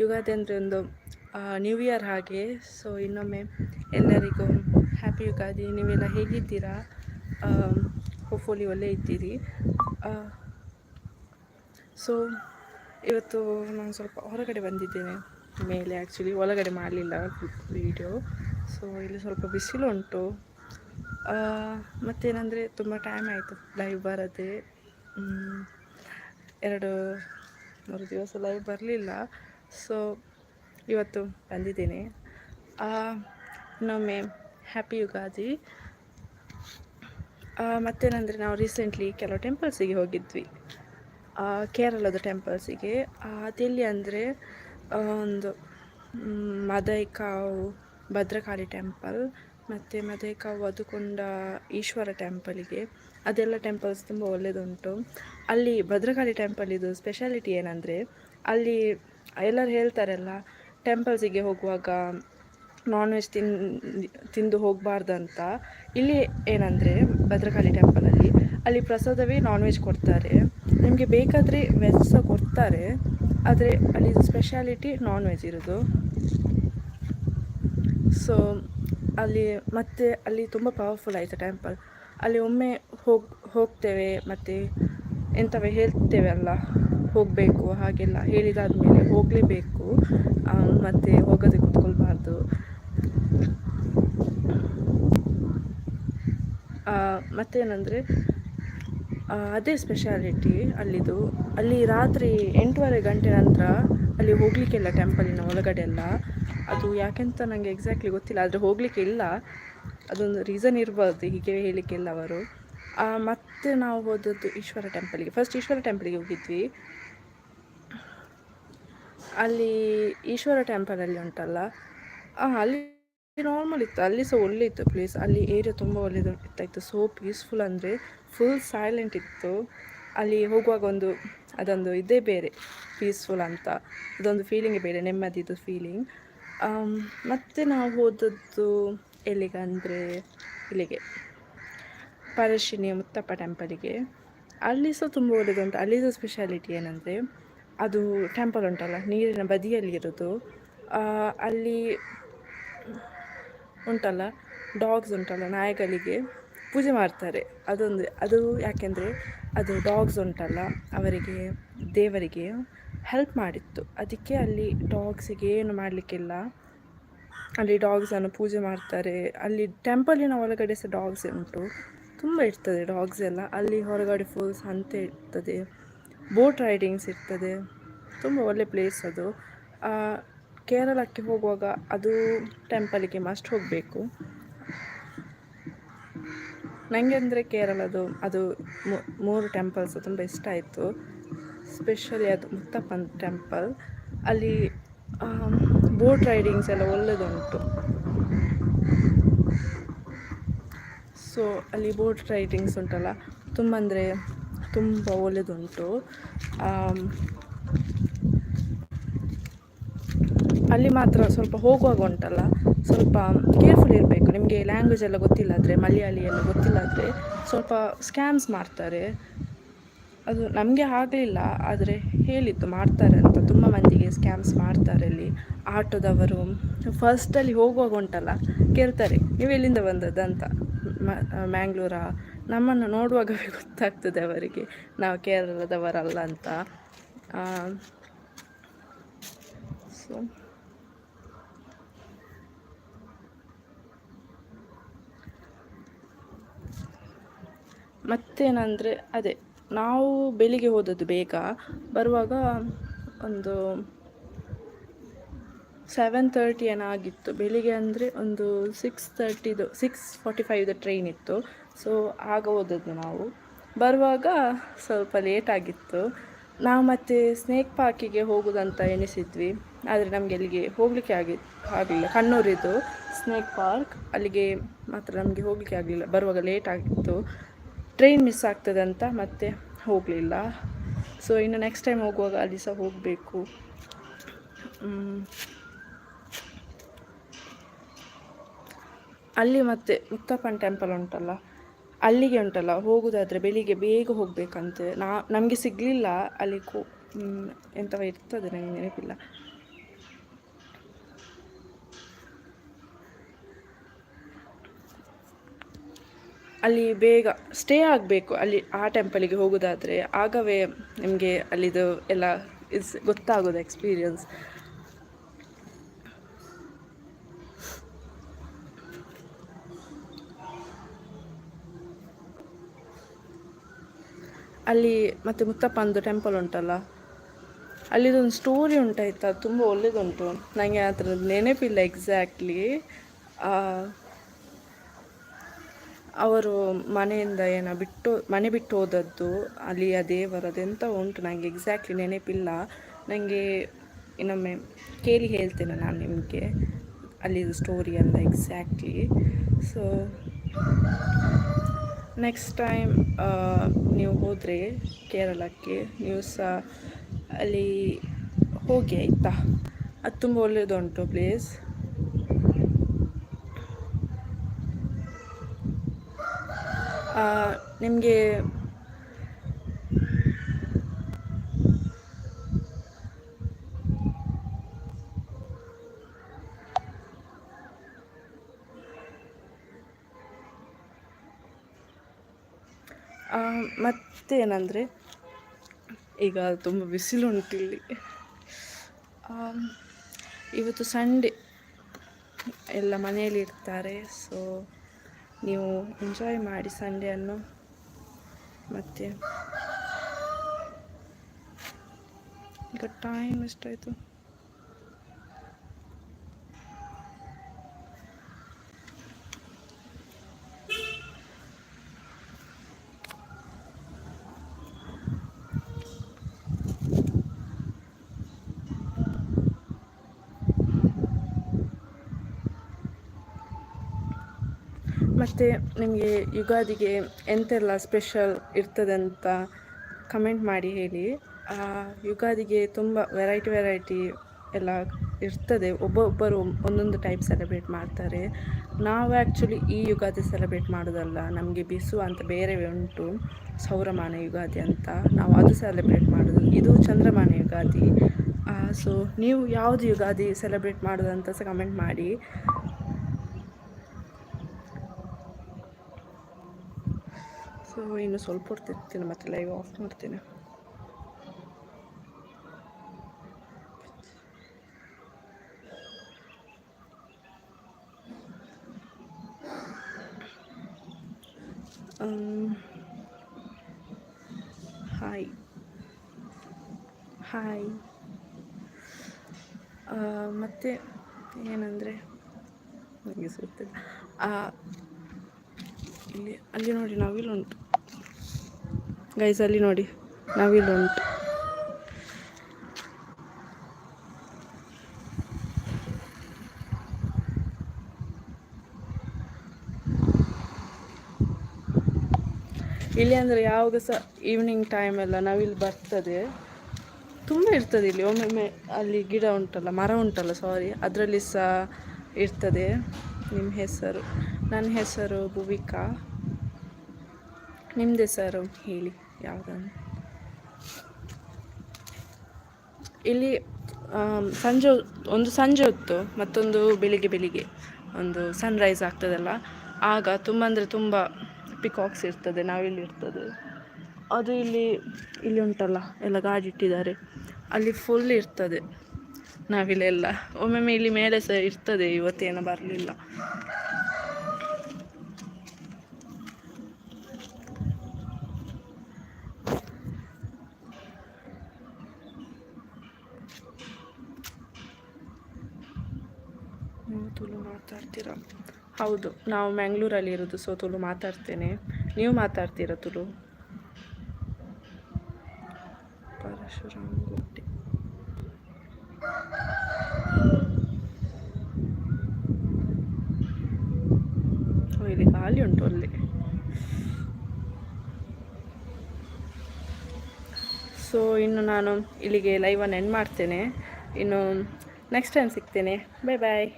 ಯುಗಾದಿ ಅಂದರೆ ಒಂದು new year ಹಾಗೆ. ಸೊ ಇನ್ನೊಮ್ಮೆ ಎಲ್ಲರಿಗೂ ಹ್ಯಾಪಿ ಯುಗಾದಿ ನೀವೆಲ್ಲ ಹೇಗಿದ್ದೀರಾ? ಹೋಪ್ಫುಲಿ ಒಳ್ಳೆ ಇದ್ದೀರಿ. ಸೊ ಇವತ್ತು ನಾನು ಸ್ವಲ್ಪ ಹೊರಗಡೆ ಬಂದಿದ್ದೇನೆ. ಮೇಲೆ ಆ್ಯಕ್ಚುಲಿ ಒಳಗಡೆ ಮಾಡಲಿಲ್ಲ ವೀಡಿಯೋ ಸೊ ಇಲ್ಲಿ ಸ್ವಲ್ಪ ಬಿಸಿಲು ಉಂಟು. ಮತ್ತೇನಂದರೆ, ತುಂಬ ಟೈಮ್ ಆಯಿತು ಲೈವ್ ಬರದೆ. ಎರಡು ಮೂರು ದಿವಸ ಲೈವ್ ಬರಲಿಲ್ಲ. ಸೊ ಇವತ್ತು ಬಂದಿದ್ದೀನಿ. ಇನ್ನೊಮ್ಮೆ ಹ್ಯಾಪಿ ಯುಗಾದಿ. ಮತ್ತೇನಂದರೆ ನಾವು ರೀಸೆಂಟ್ಲಿ ಕೆಲವು ಟೆಂಪಲ್ಸಿಗೆ ಹೋಗಿದ್ವಿ. ಕೇರಳದ ಟೆಂಪಲ್ಸಿಗೆ ಅದೆಲ್ಲಿ ಅಂದರೆ ಒಂದು ಮದೈಕಾವ್ ಭದ್ರಕಾಳಿ ಟೆಂಪಲ್ ಮತ್ತು ಮದೇಕ ವಧುಕೊಂಡ ಈಶ್ವರ ಟೆಂಪಲಿಗೆ, ಅದೆಲ್ಲ ಟೆಂಪಲ್ಸ್ ತುಂಬ ಒಳ್ಳೆಯದುಂಟು ಅಲ್ಲಿ ಭದ್ರಕಾಳಿ ಟೆಂಪಲ್ ಇದು ಸ್ಪೆಷಾಲಿಟಿ ಏನಂದರೆ, ಅಲ್ಲಿ ಎಲ್ಲರೂ ಹೇಳ್ತಾರಲ್ಲ, ಟೆಂಪಲ್ಸಿಗೆ ಹೋಗುವಾಗ ನಾನ್ ವೆಜ್ ತಿನ್, ತಿಂದು ಹೋಗಬಾರ್ದಂತ. ಇಲ್ಲಿ ಏನಂದರೆ, ಭದ್ರಕಾಳಿ ಟೆಂಪಲಲ್ಲಿ ಅಲ್ಲಿ ಪ್ರಸಾದವೇ ನಾನ್ ವೆಜ್ ಕೊಡ್ತಾರೆ. ನಿಮಗೆ ಬೇಕಾದರೆ ವೆಜ್ ಸಹ ಕೊಡ್ತಾರೆ, ಆದರೆ ಅಲ್ಲಿ ಸ್ಪೆಷಾಲಿಟಿ ನಾನ್ ವೆಜ್ ಇರೋದು. ಸೊ ಅಲ್ಲಿ ಮತ್ತೆ ಅಲ್ಲಿ ತುಂಬ ಪವರ್ಫುಲ್ ಆಯಿತು ಟೆಂಪಲ್ ಅಲ್ಲಿ ಒಮ್ಮೆ ಹೋಗಿ, ಹೋಗ್ತೇವೆ ಮತ್ತು ಎಂಥವೇ ಹೇಳ್ತೇವೆ ಅಲ್ಲ, ಹೋಗಬೇಕು, ಹಾಗೆಲ್ಲ ಹೇಳಿದಾದ್ಮೇಲೆ ಹೋಗಲೇಬೇಕು ಮತ್ತು ಹೋಗದೆ ಕೂತ್ಕೊಳ್ಬಾರ್ದು. ಮತ್ತೇನಂದರೆ ಅದೇ ಸ್ಪೆಷಾಲಿಟಿ ಅಲ್ಲಿದು. ಅಲ್ಲಿ ರಾತ್ರಿ ಎಂಟೂವರೆ ಗಂಟೆ ನಂತರ ಅಲ್ಲಿ ಹೋಗಲಿಕ್ಕೆಲ್ಲ ಟೆಂಪಲಿನ ಒಳಗಡೆ ಎಲ್ಲ ಅದು ಯಾಕೆಂತ ನನಗೆ ಎಕ್ಸಾಕ್ಟ್ಲಿ ಗೊತ್ತಿಲ್ಲ, ಆದರೆ ಹೋಗ್ಲಿಕ್ಕೆ ಇಲ್ಲ. ಅದೊಂದು ರೀಸನ್ ಇರ್ಬೋದು, ಹೀಗೆ ಹೇಳಲಿಕ್ಕಿಲ್ಲ ಅವರು. ಮತ್ತು ನಾವು ಹೋದದ್ದು ಈಶ್ವರ ಟೆಂಪಲಿಗೆ ಫಸ್ಟ್ ಈಶ್ವರ ಟೆಂಪಲ್ಗೆ ಹೋಗಿದ್ವಿ. ಅಲ್ಲಿ ಈಶ್ವರ ಟೆಂಪಲಲ್ಲಿ ಉಂಟಲ್ಲ? ಅಲ್ಲಿ ನಾರ್ಮಲ್ ಇತ್ತು, ಅಲ್ಲಿ ಸಹ ಒಳ್ಳೆ ಇತ್ತು ಪ್ಲೇಸ್ ಅಲ್ಲಿ ಏರಿಯಾ ತುಂಬ ಒಳ್ಳೆಯದು ಇತ್ತಾಯಿತು. ಸೋ ಪೀಸ್ಫುಲ್ ಅಂದರೆ ಫುಲ್ ಸೈಲೆಂಟ್ ಇತ್ತು. ಅಲ್ಲಿ ಹೋಗುವಾಗ ಒಂದು, ಅದೊಂದು ಇದೇ ಬೇರೆ ಪೀಸ್ಫುಲ್ ಅಂತ. ಅದೊಂದು ಫೀಲಿಂಗೇ ಬೇರೆ, ನೆಮ್ಮದಿದು ಫೀಲಿಂಗ್ ಮತ್ತು ನಾವು ಹೋದದ್ದು ಎಲ್ಲಿಗಂದರೆ ಇಲ್ಲಿಗೆ, ಪರಶಿನಿ ಮುತ್ತಪ್ಪ ಟೆಂಪಲಿಗೆ. ಅಲ್ಲಿ ಸಹ ತುಂಬ ಒಳ್ಳೆಯದುಂಟು ಅಲ್ಲಿ ಸಹ ಸ್ಪೆಷಾಲಿಟಿ ಏನಂದರೆ, ಅದು ಟೆಂಪಲ್ ಉಂಟಲ್ಲ, ನೀರಿನ ಬದಿಯಲ್ಲಿರೋದು ಅಲ್ಲಿ ಉಂಟಲ್ಲ ಡಾಗ್ಸ್ ಉಂಟಲ್ಲ, ನಾಯಿಗಳಿಗೆ ಪೂಜೆ ಮಾಡ್ತಾರೆ. ಅದೊಂದು, ಅದು ಯಾಕೆಂದರೆ, ಅದು ಡಾಗ್ಸ್ ಉಂಟಲ್ಲ, ಅವರಿಗೆ, ದೇವರಿಗೆ. ಹೆಲ್ಪ್ ಮಾಡಿತ್ತು. ಅದಕ್ಕೆ ಅಲ್ಲಿ ಡಾಗ್ಸಿಗೆ ಏನು ಮಾಡಲಿಕ್ಕಿಲ್ಲ. ಅಲ್ಲಿ ಡಾಗ್ಸನ್ನು ಪೂಜೆ ಮಾಡ್ತಾರೆ. ಅಲ್ಲಿ ಟೆಂಪಲಿನ ಒಳಗಡೆ ಸಹ ಡಾಗ್ಸ್ ಉಂಟು. ತುಂಬ ಇರ್ತದೆ ಡಾಗ್ಸ್ ಎಲ್ಲ. ಅಲ್ಲಿ ಹೊರಗಡೆ ಫುಲ್ ಸಂತೆ ಇರ್ತದೆ. ಬೋಟ್ ರೈಡಿಂಗ್ಸ್ ಇರ್ತದೆ. ತುಂಬ ಒಳ್ಳೆ ಪ್ಲೇಸ್ ಅದು. ಕೇರಳಕ್ಕೆ ಹೋಗುವಾಗ ಅದು ಟೆಂಪಲಿಗೆ ಮಸ್ಟ್ ಹೋಗಬೇಕು. ನನಗೆ ಅಂದರೆ ಕೇರಳದು ಅದು ಮೂರು ಟೆಂಪಲ್ಸ್ ತುಂಬ ಇಷ್ಟ ಆಯಿತು. ಸ್ಪೆಷಲಿ ಅದು ಮುತ್ತಪ್ಪನ ಟೆಂಪಲ್ ಅಲ್ಲಿ ಬೋಟ್ ರೈಡಿಂಗ್ಸ್ ಎಲ್ಲ ಒಳ್ಳೆಯದುಂಟು ಸೊ ಅಲ್ಲಿ ಬೋಟ್ ರೈಡಿಂಗ್ಸ್ ಉಂಟಲ್ಲ, ತುಂಬ ಅಂದರೆ ತುಂಬ ಒಳ್ಳೆಯದುಂಟು ಅಲ್ಲಿ ಮಾತ್ರ ಸ್ವಲ್ಪ ಹೋಗುವಾಗ ಉಂಟಲ್ಲ, ಸ್ವಲ್ಪ ಕೇರ್ಫುಲ್ ಇರಬೇಕು. ನಿಮಗೆ ಲ್ಯಾಂಗ್ವೇಜ್ ಎಲ್ಲ ಗೊತ್ತಿಲ್ಲ ಆದರೆ ಮಲಯಾಳಿ ಎಲ್ಲ ಗೊತ್ತಿಲ್ಲ ಆದರೆ ಸ್ವಲ್ಪ ಸ್ಕ್ಯಾಮ್ಸ್ ಮಾಡ್ತಾರೆ. ಅದು ನಮಗೆ ಆಗಲಿಲ್ಲ, ಆದರೆ ಹೇಳಿದ್ದು ಮಾಡ್ತಾರೆ ಅಂತ ತುಂಬ ಮಂದಿಗೆ ಸ್ಕ್ಯಾಮ್ಸ್ ಮಾಡ್ತಾರೆ ಅಲ್ಲಿ. ಆಟೋದವರು ಫಸ್ಟಲ್ಲಿ ಹೋಗುವಾಗ ಉಂಟಲ್ಲ, ಕೇಳ್ತಾರೆ, ನೀವು ಎಲ್ಲಿಂದ ಅಂತ. ಮ್ಯಾಂಗ್ಳೂರ. ನಮ್ಮನ್ನು ನೋಡುವಾಗವೇ ಗೊತ್ತಾಗ್ತದೆ ಅವರಿಗೆ. ನಾವು ಕೇರಳದವರಲ್ಲ ಅಂತ. ಸೊ ಮತ್ತೇನಂದರೆ, ಅದೇ. ನಾವು ಬೆಳಿಗ್ಗೆ ಹೋದದ್ದು ಬೇಗ. ಬರುವಾಗ ಒಂದು ಸೆವೆನ್ ತರ್ಟಿ ಏನೋ ಆಗಿತ್ತು. ಬೆಳಿಗ್ಗೆ ಅಂದರೆ ಒಂದು ಸಿಕ್ಸ್ ತರ್ಟಿದು ಸಿಕ್ಸ್ ಫಾರ್ಟಿ ಫೈವ್ದು ಟ್ರೈನ್ ಇತ್ತು. ಸೊ ಆಗ ಹೋದದ್ದು ನಾವು. ಬರುವಾಗ ಸ್ವಲ್ಪ ಲೇಟ್ ಆಗಿತ್ತು. ನಾವು ಮತ್ತೆ ಸ್ನೇಕ್ ಪಾರ್ಕಿಗೆ ಹೋಗೋದಂತ ಎಣಿಸಿದ್ವಿ. ಆದರೆ ನಮಗೆ ಅಲ್ಲಿಗೆ ಹೋಗಲಿಕ್ಕೆ ಆಗಿ, ಆಗಲಿಲ್ಲ. ಕಣ್ಣೂರಿದು ಸ್ನೇಕ್ ಪಾರ್ಕ್ ಅಲ್ಲಿಗೆ ಮಾತ್ರ ನಮಗೆ ಹೋಗಲಿಕ್ಕೆ ಆಗಲಿಲ್ಲ. ಬರುವಾಗ ಲೇಟ್ ಆಗಿತ್ತು. ಟ್ರೈನ್ ಮಿಸ್ ಆಗ್ತದೆ ಅಂತ ಮತ್ತೆ ಹೋಗಲಿಲ್ಲ. ಸೊ ಇನ್ನು ನೆಕ್ಸ್ಟ್ ಟೈಮ್ ಹೋಗುವಾಗ ಅಲ್ಲಿ ಸಹ ಹೋಗಬೇಕು. ಅಲ್ಲಿ ಮತ್ತೆ ಮುತ್ತಪ್ಪನ ಟೆಂಪಲ್ ಉಂಟಲ್ಲ? ಅಲ್ಲಿಗೆ ಉಂಟಲ್ಲ? ಹೋಗೋದಾದರೆ ಬೆಳಿಗ್ಗೆ ಬೇಗ ಹೋಗಬೇಕಂತೆ. ನಾ, ನಮಗೆ ಸಿಗಲಿಲ್ಲ ಅಲ್ಲಿ ಕೋ ಎಂಥವ ಇರ್ತದೆ ನನಗೆ ನೆನಪಿಲ್ಲ. ಅಲ್ಲಿ ಬೇಗ ಸ್ಟೇ ಆಗಬೇಕು. ಅಲ್ಲಿ ಆ ಟೆಂಪಲಿಗೆ ಹೋಗೋದಾದರೆ ಆಗವೇ ನಿಮಗೆ ಅಲ್ಲಿದು ಎಲ್ಲ ಇಸ್ ಗೊತ್ತಾಗೋದು ಎಕ್ಸ್ಪೀರಿಯನ್ಸ್ ಅಲ್ಲಿ ಮತ್ತು ಮುತ್ತಪ್ಪಂದು ಟೆಂಪಲ್ ಉಂಟಲ್ಲ? ಅಲ್ಲಿದೊಂದು ಸ್ಟೋರಿ ಉಂಟಾಯ್ತಾ? ತುಂಬ ಒಳ್ಳೆಯದುಂಟು ನನಗೆ ಆ ಥರದ್ದು ನೆನಪಿಲ್ಲ ಎಕ್ಸಾಕ್ಟ್ಲಿ ಅವರು ಮನೆಯಿಂದ ಏನ ಬಿಟ್ಟು, ಮನೆ ಬಿಟ್ಟು ಹೋದದ್ದು, ಅಲ್ಲಿಯ ದೇವರದೆಂತ ಉಂಟು ನನಗೆ ಎಕ್ಸಾಕ್ಟ್ಲಿ ನೆನಪಿಲ್ಲ. ನನಗೆ ಇನ್ನೊಮ್ಮೆ ಕೇಳಿ ಹೇಳ್ತೇನೆ ನಾನು ನಿಮಗೆ. ಅಲ್ಲಿದು ಸ್ಟೋರಿ ಎಲ್ಲ ಎಕ್ಸಾಕ್ಟ್ಲಿ ಸೊ ನೆಕ್ಸ್ಟ್ ಟೈಮ್ ನೀವು ಹೋದರೆ ಕೇರಳಕ್ಕೆ, ನೀವು ಸಹ ಅಲ್ಲಿ ಹೋಗಿ ಆಯಿತಾ? ಅದು ತುಂಬ ಒಳ್ಳೆಯದುಂಟು ಪ್ಲೇಸ್ ನಿಮಗೆ ಮತ್ತೇನಂದರೆ ಈಗ ತುಂಬ ಬಿಸಿಲುಂಟು ಇಲ್ಲಿ ಇವತ್ತು ಸಂಡೇ ಎಲ್ಲ ಮನೆಯಲ್ಲಿ ಇರ್ತಾರೆ ಸೊ ನೀವು ಎಂಜಾಯ್ ಮಾಡಿ ಸಂಡೆಯನ್ನು ಮತ್ತು. ಈಗ ಟೈಮ್ ಎಷ್ಟಾಯಿತು? ಮತ್ತು ನಿಮಗೆ ಯುಗಾದಿಗೆ ಎಂತೆಲ್ಲ ಸ್ಪೆಷಲ್ ಇರ್ತದೆ ಅಂತ ಕಮೆಂಟ್ ಮಾಡಿ ಹೇಳಿ. ಯುಗಾದಿಗೆ ತುಂಬ ವೆರೈಟಿ ವೆರೈಟಿ ಎಲ್ಲ ಇರ್ತದೆ. ಒಬ್ಬೊಬ್ಬರು ಒಂದೊಂದು ಟೈಪ್ ಸೆಲೆಬ್ರೇಟ್ ಮಾಡ್ತಾರೆ. ನಾವು ಆ್ಯಕ್ಚುಲಿ ಈ ಯುಗಾದಿ ಸೆಲೆಬ್ರೇಟ್ ಮಾಡೋದಲ್ಲ. ನಮಗೆ ಬಿಸು ಅಂತ ಬೇರೆ ಉಂಟು. ಸೌರಮಾನ ಯುಗಾದಿ ಅಂತ. ನಾವು ಅದು ಸೆಲೆಬ್ರೇಟ್ ಮಾಡೋದು. ಇದು ಚಂದ್ರಮಾನ ಯುಗಾದಿ. ಸೊ ನೀವು ಯಾವುದು ಯುಗಾದಿ ಸೆಲೆಬ್ರೇಟ್ ಮಾಡೋದಂತ ಸಹ ಕಮೆಂಟ್ ಮಾಡಿ. ಸೊ ಇನ್ನು ಸ್ವಲ್ಪ ಹೊರ್ತಿರ್ತೀನಿ ಮತ್ತೆ ಲೈವ್ ಆಫ್ ಮಾಡ್ತೀನಿ ಹಾಯ್ ಹಾಯ್ ಮತ್ತು ಏನಂದರೆ ನನಗೆ ಆ, ಇಲ್ಲಿ, ಅಲ್ಲಿ ನೋಡಿ ನವಿಲುಂಟು ಗೈಸ್ ಅಲ್ಲಿ ನೋಡಿ ನವಿಲುಂಟು ಇಲ್ಲಿ ಅಂದರೆ ಯಾವಾಗ ಸಹ ಈವ್ನಿಂಗ್ ಟೈಮ್ ಎಲ್ಲ ನವಿಲು ಬರ್ತದೆ. ತುಂಬ ಇರ್ತದೆ ಇಲ್ಲಿ. ಒಮ್ಮೊಮ್ಮೆ ಅಲ್ಲಿ ಗಿಡ ಉಂಟಲ್ಲ, ಮರ ಉಂಟಲ್ಲ ಸಾರಿ ಅದರಲ್ಲಿ ಸಹ ಇರ್ತದೆ. ನಿಮ್ಮ ಹೆಸರು? ನನ್ನ ಹೆಸರು ಭುವಿಕಾ. ನಿಮ್ಮದು ಹೆಸರು ಹೇಳಿ, ಯಾವುದನ್ನು? ಇಲ್ಲಿ ಸಂಜೆ ಒಂದು ಸಂಜೆ ಹೊತ್ತು ಮತ್ತೊಂದು ಬೆಳಿಗ್ಗೆ ಬೆಳಿಗ್ಗೆ ಒಂದು ಸನ್ರೈಸ್ ಆಗ್ತದಲ್ಲ, ಆಗ ತುಂಬ ಅಂದರೆ ತುಂಬ ಪಿಕಾಕ್ಸ್ ಇರ್ತದೆ, ನಾವಿಲ್ಲಿ ಇರ್ತದೆ. ಅದು ಇಲ್ಲಿ ಇಲ್ಲಿ ಉಂಟಲ್ಲ, ಎಲ್ಲ ಗಾಡಿ ಇಟ್ಟಿದ್ದಾರೆ. ಅಲ್ಲಿ ಫುಲ್ ಇರ್ತದೆ, ನಾವಿಲ್ಲೆಲ್ಲ. ಒಮ್ಮೊಮ್ಮೆ ಇಲ್ಲಿ ಮೇಲೆ ಸಹ ಇರ್ತದೆ, ಇವತ್ತೇನೋ ಬರಲಿಲ್ಲ. ತುಳು ಮಾತಾಡ್ತೀರಾ ಹೌದು, ನಾವು ಮ್ಯಾಂಗ್ಳೂರಲ್ಲಿ ಇರೋದು ಸೊ ತುಳು ಮಾತಾಡ್ತೇನೆ. ನೀವು ಮಾತಾಡ್ತೀರಾ ತುಳು? ಪರಶುರಾಮ್ ಗುಡ್ಡೆ. ಓ, ಇಲ್ಲಿ ಗಾಳಿ ಉಂಟು ಅಲ್ಲಿ. ಸೊ ಇನ್ನು ನಾನು ಇಲ್ಲಿಗೆ ಲೈವನ್ನು ಎಂಡ್ ಮಾಡ್ತೇನೆ. ಇನ್ನು ನೆಕ್ಸ್ಟ್ ಟೈಮ್ ಸಿಗ್ತೇನೆ. ಬಾಯ್ ಬಾಯ್